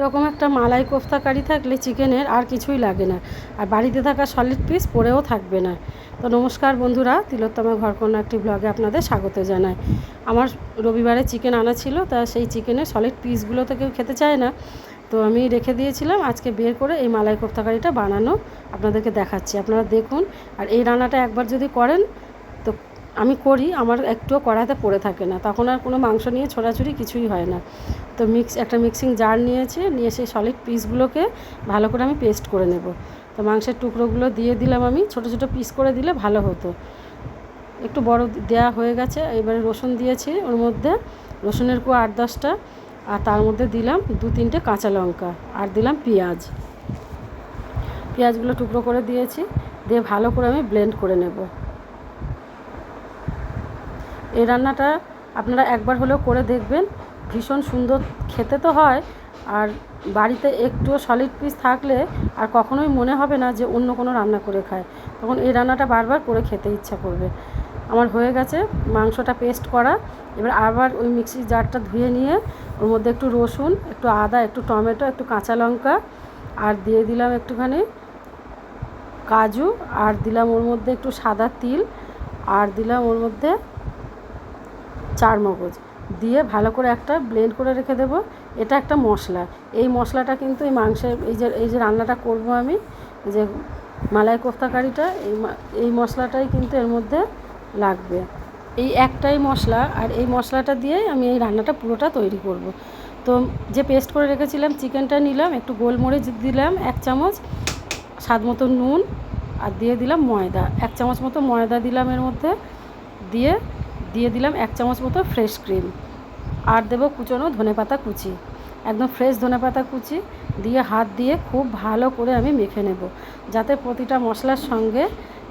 এরকম একটা মালাই কোফতা কারি থাকলে চিকেনের আর কিছুই লাগে না। আর বাড়িতে থাকা সলিড পিস পরেও থাকবে না। তো নমস্কার বন্ধুরা, তিলোত্তমা ঘরকন্যা একটি ব্লগে আপনাদের স্বাগত জানাই। আমার রবিবারে চিকেন আনা ছিল, তা সেই চিকেনের সলিড পিসগুলো তো কেউ খেতে চায় না। তো আমি রেখে দিয়েছিলাম, আজকে বের করে এই মালাই কোফতা কারিটা বানানো আপনাদেরকে দেখাচ্ছি। আপনারা দেখুন, আর এই রান্নাটা একবার যদি করেন আমি করি, আমার একটুও কড়াতে পড়ে থাকে না। তখন আর কোনো মাংস নিয়ে ছোড়াছুড়ি কিছুই হয় না। তো মিক্স একটা মিক্সিং জার নিয়েছি, নিয়ে সেই সলিড পিসগুলোকে ভালো করে আমি পেস্ট করে নেব। তো মাংসের টুকরোগুলো দিয়ে দিলাম আমি, ছোট ছোট পিস করে দিলে ভালো হতো। একটু বড় দেওয়া হয়ে গেছে, এবারে রসুন দিয়েছি, ওর মধ্যে রসুনের কো আট, দশটা, আর তার মধ্যে দিলাম দু, তিনটে কাঁচা লঙ্কা, আর দিলাম পেঁয়াজ। পেঁয়াজগুলো টুকরো করে দিয়েছি, দিয়ে ভালো করে আমি ব্লেন্ড করে নেব। এই রান্নাটা আপনারা একবার হলেও করে দেখবেন। ভীষণ সুন্দর খেতে তো হয়। আর বাড়িতে একটু সলিড পিস থাকলে আর কখনোই মনে হবে না যে অন্য কোনো রান্না করে খায়। তখন এই রান্নাটা বারবার করে খেতে ইচ্ছা করবে। আমার হয়ে গেছে, মাংসটা পেস্ট করা। এবার আবার ওই মিক্সির জারটা ধুয়ে নিয়ে ওর মধ্যে একটু রসুন, একটু আদা, একটু টমেটো, একটু কাঁচা লঙ্কা আর দিয়ে দিলাম একটুখানি কাজু। আর দিলাম ওর মধ্যে একটু সাদা তিল। আর দিলাম ওর মধ্যে চার মগজ। দিয়ে ভালো করে একটা ব্লেন্ড করে রেখে দেব। এটা একটা মশলা। এই মশলাটা কিন্তু এই মাংসের, এই যে এই যে রান্নাটা করব আমি যে মালাই কোফতা কারিটা এই এই মশলাটাই কিন্তু এর মধ্যে লাগবে। এই একটাই মশলা, আর এই মশলাটা দিয়েই আমি এই রান্নাটা পুরোটা তৈরি করব। তো যে পেস্ট করে রেখেছিলাম, চিকেনটা নিলাম, একটু গোলমরিচ দিলাম, এক চামচ স্বাদ মতো নুন, আর দিয়ে দিলাম ময়দা। এক চামচ মতো ময়দা দিলাম এর মধ্যে। দিয়ে দিয়ে দিলাম এক চামচ মতো ফ্রেশ ক্রিম আর দেবো কুচনো ধনে পাতা কুচি। একদম ফ্রেশ ধনে পাতা কুচি দিয়ে হাত দিয়ে খুব ভালো করে আমি মেখে নেব। যাতে প্রতিটা মশলার সঙ্গে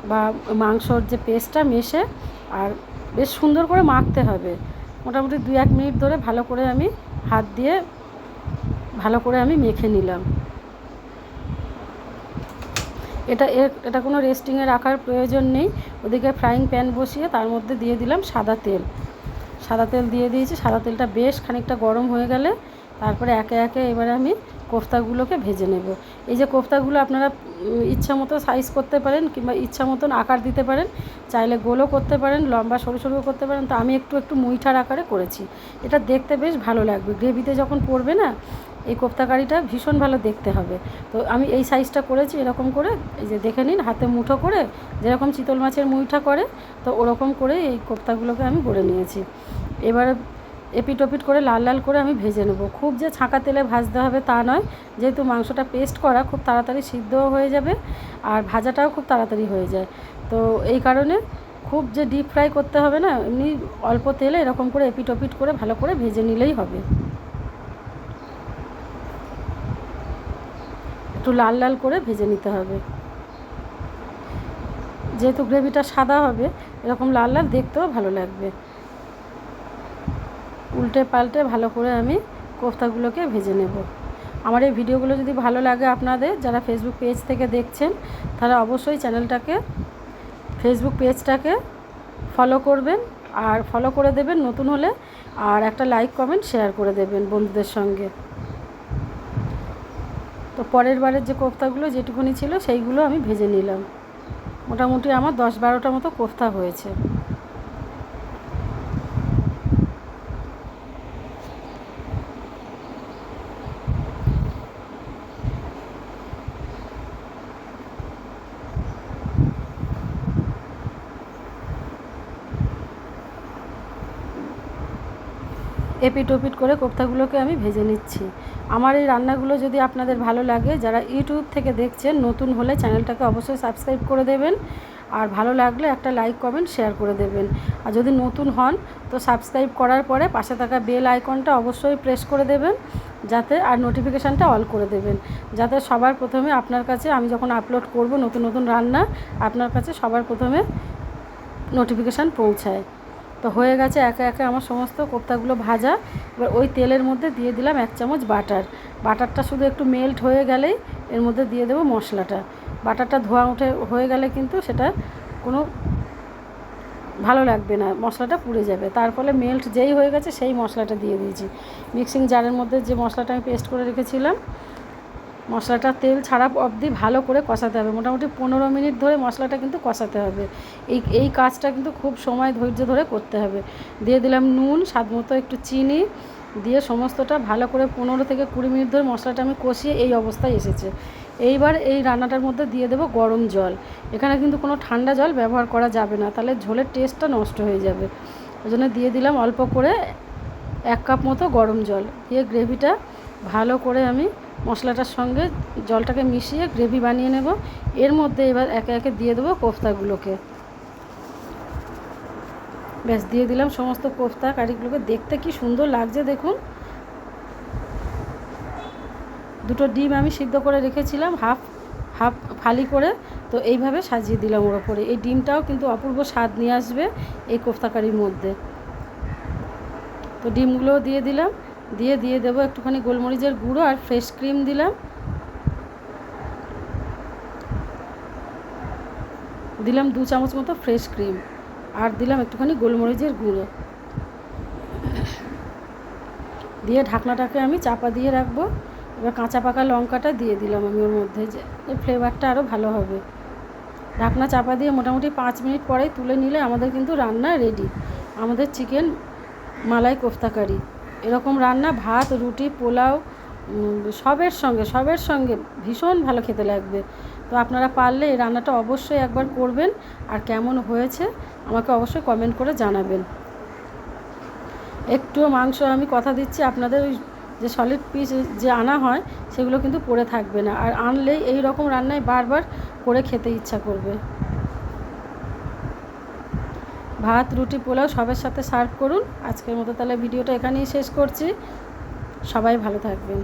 বা মাংসর যে পেস্টটা মেশে আর বেশ সুন্দর করে মাখতে হবে। মোটামুটি দু এক মিনিট ধরে ভালো করে আমি হাত দিয়ে ভালো করে আমি মেখে নিলাম। এটা এটা কোনো রেস্টিংয়ে রাখার প্রয়োজন নেই। ওদিকে ফ্রাইং প্যান বসিয়ে তার মধ্যে দিয়ে দিলাম সাদা তেল। সাদা তেল দিয়ে দিয়েছি, সাদা তেলটা বেশ খানিকটা গরম হয়ে গেলে তারপরে একে একে এবারে আমি কোফতাগুলোকে ভেজে নেব। এই যে কোফতাগুলো আপনারা ইচ্ছা মতো সাইজ করতে পারেন কিংবা ইচ্ছা মতন আকার দিতে পারেন, চাইলে গোলও করতে পারেন, লম্বা সরু সরু করতে পারেন, তো আমি একটু একটু মুইঠার আকারে করেছি। এটা দেখতে বেশ ভালো লাগবে। গ্রেভিতে যখন পড়বে না এই কোপ্তা কারিটা ভীষণ ভালো দেখতে হবে। তো আমি এই সাইজটা করেছি এরকম করে, এই যে দেখে নিন, হাতে মুঠো করে, যেরকম চিতল মাছের মুইঠা করে, তো ওরকম করে এই কোপ্তাগুলোকে আমি গড়ে নিয়েছি। এবারে এপিট ওপিট করে লাল লাল করে আমি ভেজে নেব। খুব যে ছাঁকা তেলে ভাজতে হবে তা নয়, যেহেতু মাংসটা পেস্ট করা খুব তাড়াতাড়ি সিদ্ধও হয়ে যাবে আর ভাজাটাও খুব তাড়াতাড়ি হয়ে যায়। তো এই কারণে খুব যে ডিপ ফ্রাই করতে হবে না, এমনি অল্প তেলে এরকম করে এপিট ওপিট করে ভালো করে ভেজে নিলেই হবে। একটু লাল লাল করে ভেজে নিতে হবে। যেহেতু গ্রেভিটা সাদা হবে, এরকম লাল লাল দেখতেও ভালো লাগবে। উল্টে পাল্টে ভালো করে আমি কোফতাগুলোকে ভেজে নেব। আমার এই ভিডিওগুলো যদি ভালো লাগে আপনাদের, যারা ফেসবুক পেজ থেকে দেখছেন, তারা অবশ্যই চ্যানেলটাকে ফেসবুক পেজটাকে ফলো করবেন। আর ফলো করে দেবেন নতুন হলে, আর একটা লাইক কমেন্ট শেয়ার করে দেবেন বন্ধুদের সঙ্গে। তো পরের বারের যে কোফতাগুলো যেটুকুনি ছিল সেইগুলো আমি ভেজে নিলাম। মোটামুটি আমার দশ বারোটা মতো কোফতা হয়েছে। এপিট ওপিট করে কোপ্তাগুলোকে আমি ভেজে নিচ্ছি। আমার এই রান্নাগুলো যদি আপনাদের ভালো লাগে, যারা ইউটিউব থেকে দেখছেন, নতুন হলে চ্যানেলটাকে অবশ্যই সাবস্ক্রাইব করে দেবেন। আর ভালো লাগলে একটা লাইক, কমেন্ট, শেয়ার করে দেবেন। আর যদি নতুন হন, তো সাবস্ক্রাইব করার পরে পাশে থাকা বেল আইকনটা অবশ্যই প্রেস করে দেবেন, যাতে আর নোটিফিকেশানটা অল করে দেবেন। যাতে সবার প্রথমে আপনার কাছে আমি যখন আপলোড করব নতুন নতুন রান্না, আপনার কাছে সবার প্রথমে নোটিফিকেশান পৌঁছায়। তো হয়ে গেছে একে একে আমার সমস্ত কোপ্তাগুলো ভাজা। এবার ওই তেলের মধ্যে দিয়ে দিলাম এক চামচ বাটার। বাটারটা শুধু একটু মেল্ট হয়ে গেলেই এর মধ্যে দিয়ে দেবো মশলাটা। বাটারটা ধোয়া উঠে হয়ে গেলে কিন্তু সেটা কোনো ভালো লাগবে না, মশলাটা পুড়ে যাবে। তার ফলে মেল্ট যেই হয়ে গেছে সেই মশলাটা দিয়ে দিয়েছি। মিক্সিং জারের মধ্যে যে মশলাটা আমি পেস্ট করে রেখেছিলাম মশলাটা তেল ছাড়া অবধি ভালো করে কষাতে হবে। মোটামুটি পনেরো মিনিট ধরে মশলাটা কিন্তু কষাতে হবে। এই এই কাজটা কিন্তু খুব সময় ধৈর্য ধরে করতে হবে। দিয়ে দিলাম নুন, স্বাদ মতো একটু চিনি। দিয়ে সমস্তটা ভালো করে পনেরো থেকে কুড়ি মিনিট ধরে মশলাটা আমি কষিয়ে এই অবস্থায় এসেছে। এইবার এই রান্নাটার মধ্যে দিয়ে দেবো গরম জল। এখানে কিন্তু কোনো ঠান্ডা জল ব্যবহার করা যাবে না। তাহলে ঝোলের টেস্টটা নষ্ট হয়ে যাবে। ওই জন্য দিয়ে দিলাম অল্প করে এক কাপ মতো গরম জল। দিয়ে গ্রেভিটা ভালো করে আমি মশলাটার সঙ্গে জলটাকে মিশিয়ে গ্রেভি বানিয়ে নেব। এর মধ্যে এবার একে একে দিয়ে দেবো কোফতাগুলোকে। ব্যাস, দিয়ে দিলাম সমস্ত কোফতা কারিগুলোকে। দেখতে কি সুন্দর লাগছে দেখুন। দুটো ডিম আমি সিদ্ধ করে রেখেছিলাম, হাফ হাফ ফালি করে। তো এইভাবে সাজিয়ে দিলাম ওর ওপরে। এই ডিমটাও কিন্তু অপূর্ব স্বাদ নিয়ে আসবে এই কোফতা কারির মধ্যে। তো ডিমগুলোও দিয়ে দিলাম। দিয়ে দিয়ে দেবো একটুখানি গোলমরিচের গুঁড়ো আর ফ্রেশ ক্রিম দিলাম। দিলাম দু চামচ মতো ফ্রেশ ক্রিম আর দিলাম একটুখানি গোলমরিচের গুঁড়ো। দিয়ে ঢাকনাটাকে আমি চাপা দিয়ে রাখব। এবার কাঁচা পাকা লঙ্কাটা দিয়ে দিলাম আমি ওর মধ্যে যে এই ফ্লেভারটা আরও ভালো হবে। ঢাকনা চাপা দিয়ে মোটামুটি পাঁচ মিনিট পরেই তুলে নিলে আমাদের কিন্তু রান্না রেডি আমাদের চিকেন মালাই কোফতা কারি এরকম রান্না, ভাত, রুটি, পোলাও সবের সঙ্গে সবের সঙ্গে ভীষণ ভালো খেতে লাগবে। তো আপনারা পারলে এই রান্নাটা অবশ্যই একবার করবেন আর কেমন হয়েছে আমাকে অবশ্যই কমেন্ট করে জানাবেন। একটুও মাংস আমি কথা দিচ্ছি, আপনাদের ওই যে সলিড পিস যে আনা হয় সেগুলো কিন্তু পড়ে থাকবে না। আর আনলেই এই রকম রান্নায় বারবার করে খেতে ইচ্ছা করবে। ভাত, রুটি, পোলাও সবের সাথে সার্ভ করুন। আজকের মতো তাহলে ভিডিওটা এখানেই শেষ করছি। সবাই ভালো থাকবেন।